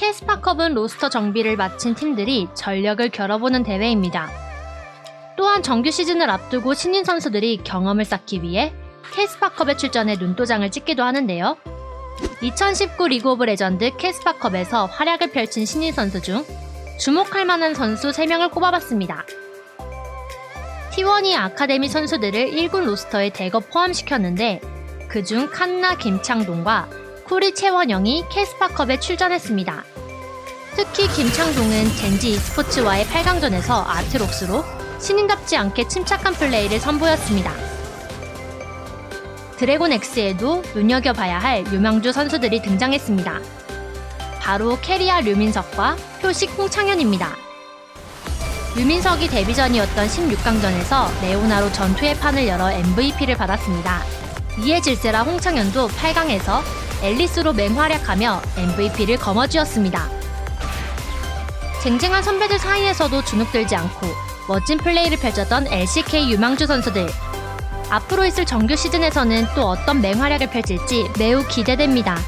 캐스파컵은 로스터 정비를 마친 팀들이 전력을 겨뤄보는 대회입니다. 또한 정규 시즌을 앞두고 신인 선수들이 경험을 쌓기 위해 캐스파컵에 출전해 눈도장을 찍기도 하는데요. 2019 리그 오브 레전드 캐스파컵에서 활약을 펼친 신인 선수 중 주목할 만한 선수 3명을 꼽아봤습니다. T1이 아카데미 선수들을 1군 로스터에 대거 포함시켰는데 그중 칸나 김창동과 쿠리 채원영이 캐스파컵에 출전했습니다. 특히 김창동은 젠지 e스포츠와의 8강전에서 아트록스로 신인답지 않게 침착한 플레이를 선보였습니다. 드래곤 X에도 눈여겨봐야 할 유망주 선수들이 등장했습니다. 바로 캐리아 류민석과 표식 홍창현입니다. 류민석이 데뷔전이었던 16강전에서 레오나로 전투의 판을 열어 MVP를 받았습니다. 이에 질세라 홍창현도 8강에서 앨리스로 맹활약하며 MVP를 거머쥐었습니다. 쟁쟁한 선배들 사이에서도 주눅들지 않고 멋진 플레이를 펼쳤던 LCK 유망주 선수들. 앞으로 있을 정규 시즌에서는 또 어떤 맹활약을 펼칠지 매우 기대됩니다.